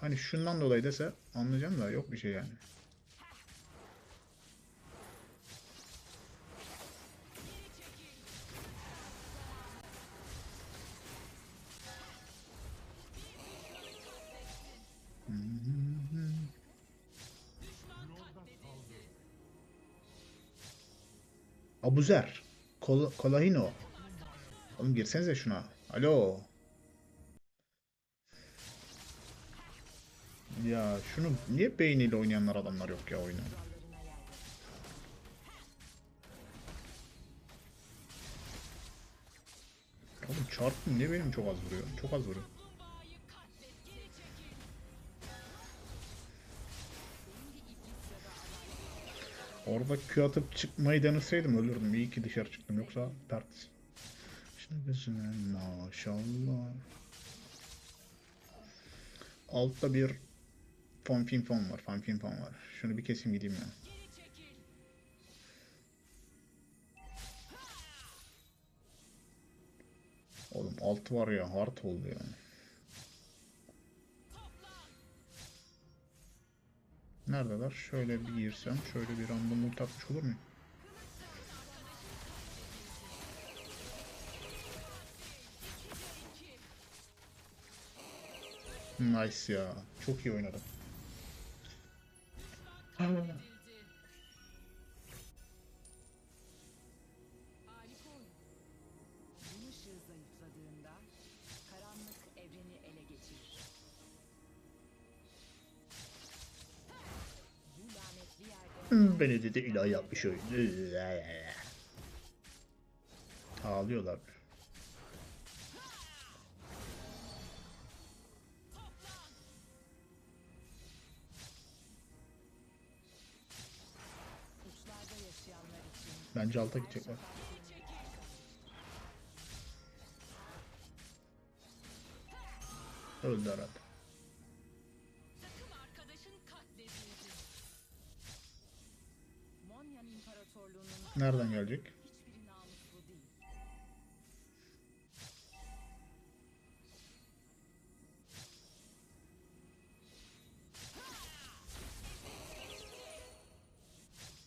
Hani şundan dolayı dese anlayacağım da yok bir şey yani. Abuzer. Kol Kolahino. Oğlum girsenize şuna. Alo. Ya şunu niye beyniyle oynayanlar adamlar yok ya oyunu? Oğlum çarpım niye benim çok az vuruyor? Çok az vuruyor. Orada Q atıp çıkmayı deneseydim ölürdüm. İyi ki dışarı çıktım yoksa dert. Şimdi gözüne maşallah. Altta bir Fanfin fon var. Fanfin fon var. Şunu bir keseyim gideyim ya. Oğlum alt var ya hard oldu ya. Neredeler? Şöyle bir girsem şöyle bir random ult atmış olur muyum? Nice ya. Çok iyi oynadım. Beni dedi ilah yapmış oyun. Ağlıyorlar. Bence alta gidecekler. Öldü herhalde. Nereden gelecek?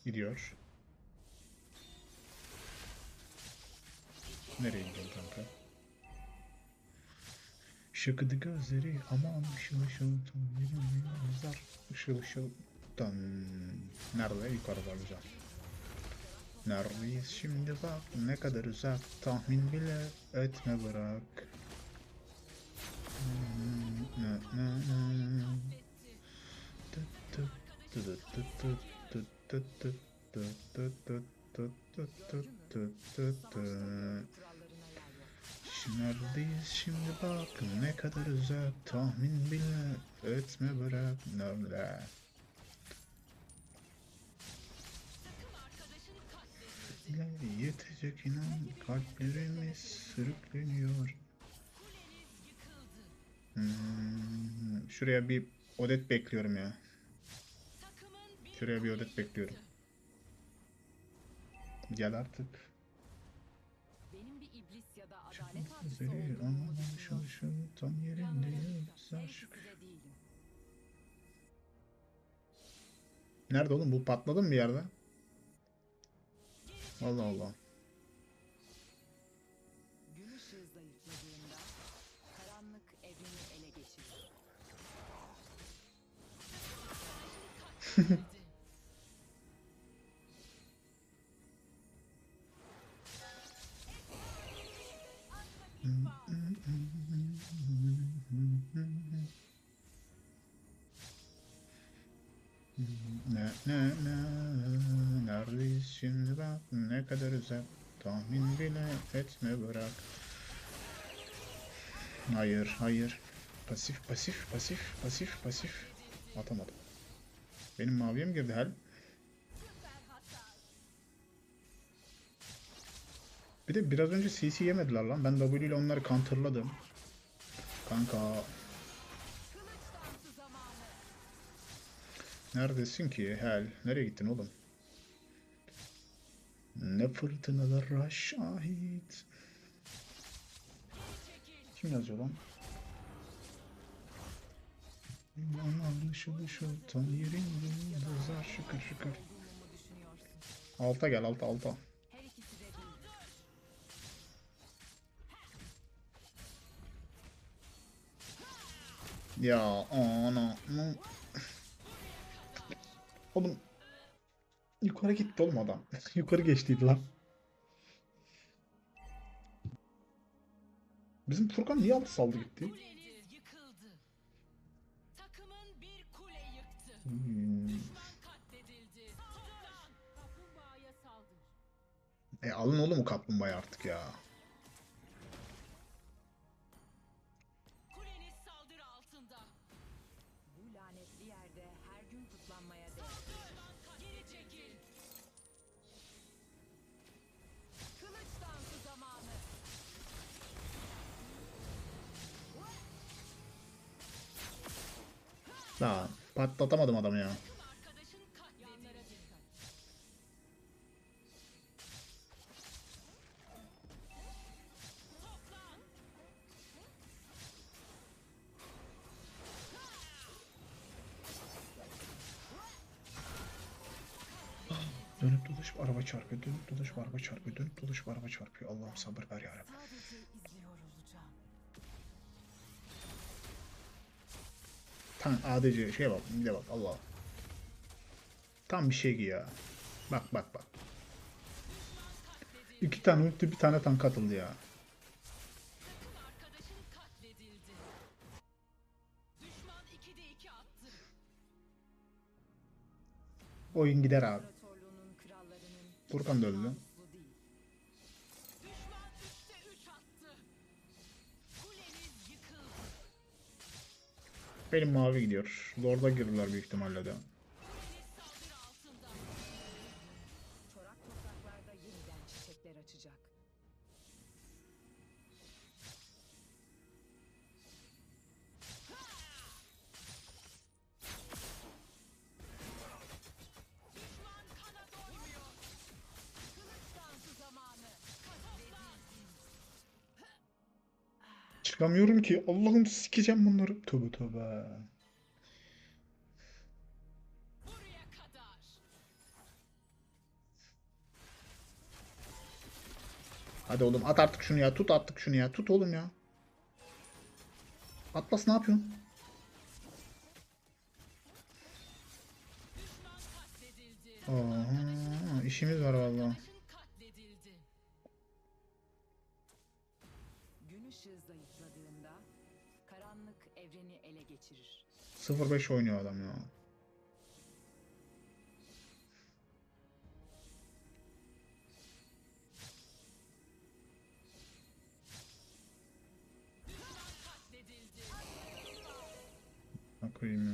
Gidiyor. Nereye gidiyor kanka? Şıkıdı gözleri aman ışıl ışıl yazar ışıl ışıl dan Nerede? Yukarıda güzel. Neredeyiz şimdi bak ne kadar uzak tahmin bile etme bırak tut tut. Neredeyiz şimdi bak ne kadar uzak tahmin bile etme bırak nerede. İleri yetecek inan kalplerimiz sürükleniyor. Hmm, şuraya bir odet bekliyorum ya. Şuraya bir odet bekliyorum. Gel artık. Benim bir iblis ya da adalet avcısı olduğumu şu şu tam yerinde değilim. Nerede oğlum bu patladı mı bir yerde? Allah Allah. Gün ışığı zayıfladığında karanlık evreni ele geçirir. Ne ne ne neredeyiz şimdi bak ne kadar uzak tahmin bile etme bırak. Hayır hayır. Pasif pasif pasif pasif pasif. Atamadım. Benim maviye mi girdi hel? Bir de biraz önce CC yemediler lan. Ben W ile onları counterladım. Kanka. Neredesin ki hel? Nereye gittin oğlum? Ne fırtınalara şahit. Kim yazıyor lan? ışıl ışıl ışıl tam yerinde yıldızlar şıkır şıkır. Alta gel alta alta. Ya ana. Oğlum. Yukarı gitti oğlum adam. Yukarı geçtiydi lan. Bizim Furkan niye altı saldı gitti? Hmm. E alın oğlum o kaplumbağayı artık ya. Patlatamadım adamı ya. Dönüp dolaşıp araba çarpıyor, dönüp dolaşıp araba çarpıyor, dönüp dolaşıp araba çarpıyor. Allah'ım sabır ver yarabbim. Tam ADC şeye bak, bir de bak Allah. Tam bir şey ya. Bak bak bak. İki tane ulti bir tane tank atıldı ya. Takım arkadaşın katledildi. Düşman 2'de 2 attı. Oyun gider abi. Furkan da öldü. Benim mavi gidiyor. Lord'a girdiler büyük ihtimalle de. Çıkamıyorum ki. Allah'ım sikeceğim bunları. Tövbe tövbe. Hadi oğlum at artık şunu ya. Tut artık şunu ya. Tut oğlum ya. Atlas ne yapıyorsun? Aha, işimiz var vallahi. Zayıfladığında karanlık evreni ele geçirir. 0-5 oynuyor adam ya. Katledildi. Bak koyayım ya.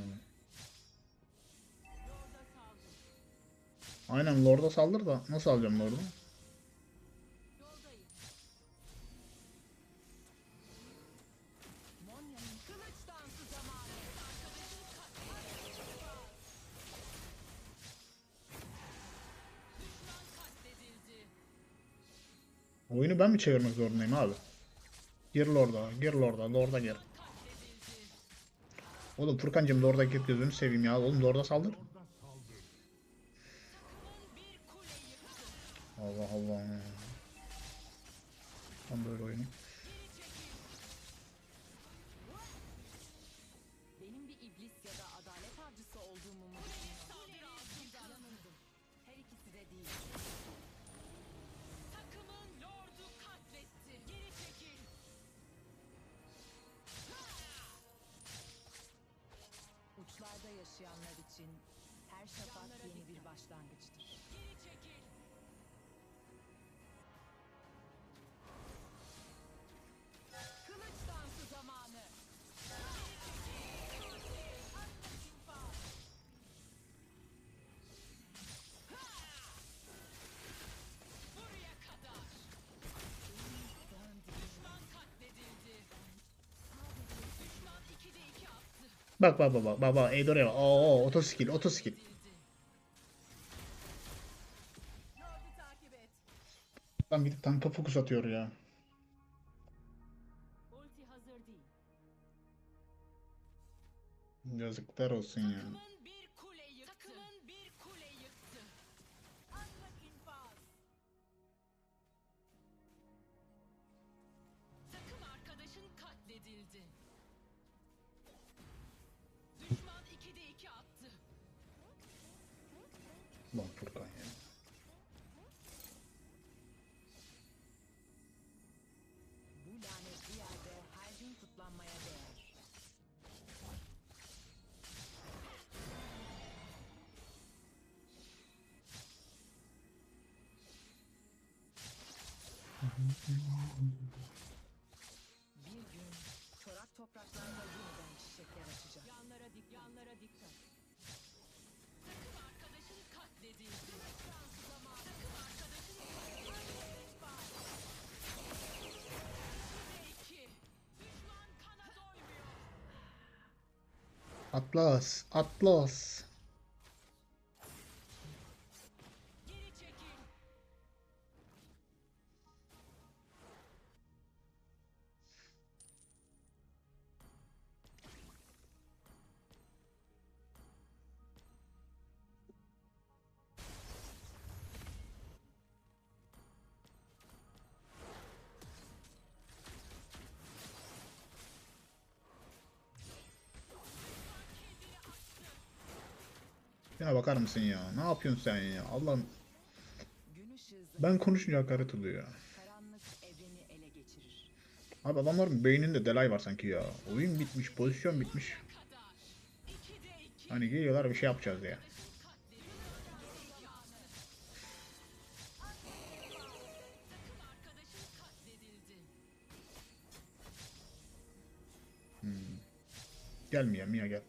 Aynen Lord'a saldır da nasıl alacağım Lord'u? Oyunu ben mi çevirmek zorundayım abi? Gir Lord'a, gir Lord'a, Lord'a gir. Oğlum Furkancığım Lord'a gir gözünü seveyim ya. Oğlum Lord'a saldır. Allah Allah. Tam böyle oyunu. Bak bak bak bak bak Eidora'ya bak. Oo oto skill oto skill. Lan gidip tanka fokus atıyor ya. Yazıklar olsun ya. Takımın Atlas, Atlas. Şuna bakar mısın ya? Ne yapıyorsun sen ya? Allah'ım ben konuşunca hakaret oluyor. Abi adamların beyninde delay var sanki ya. Oyun bitmiş, pozisyon bitmiş. Hani geliyorlar bir şey yapacağız arkadaşın katledildi. Gel Mia, Mia gel.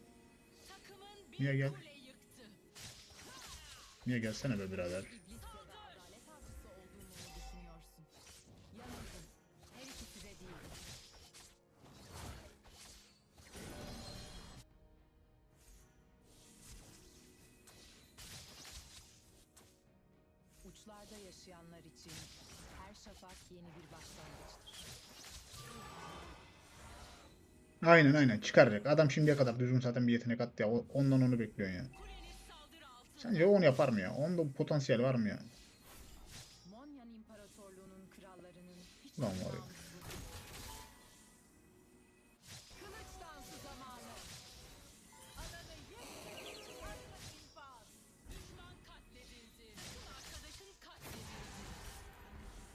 Takımın bir Niye gelsene be birader. Uçlarda yaşayanlar için her şafak yeni bir başlangıçtır. Aynen aynen çıkaracak. Adam şimdiye kadar düzgün zaten bir yetenek attı ya. Ondan onu bekliyorsun ya. Sence o onu yapar mı ya? Onda potansiyel var mı ya? Monyan İmparatorluğu'nun krallarının hiç Lan var ya.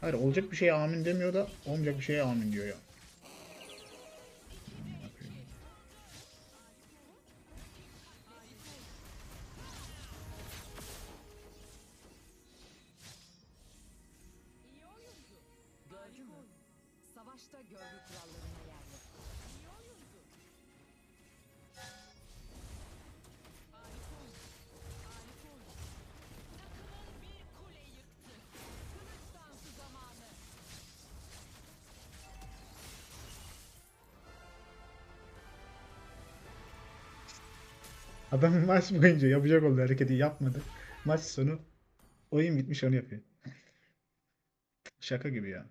Hayır olacak bir şeye amin demiyor da olmayacak bir şeye amin diyor ya. Savaşta görgü kurallarına yer. İyi oyundu. Adam maç boyunca yapacak olduğu hareketi yapmadı. Maç sonu oyun bitmiş onu yapıyor. Şaka gibi ya.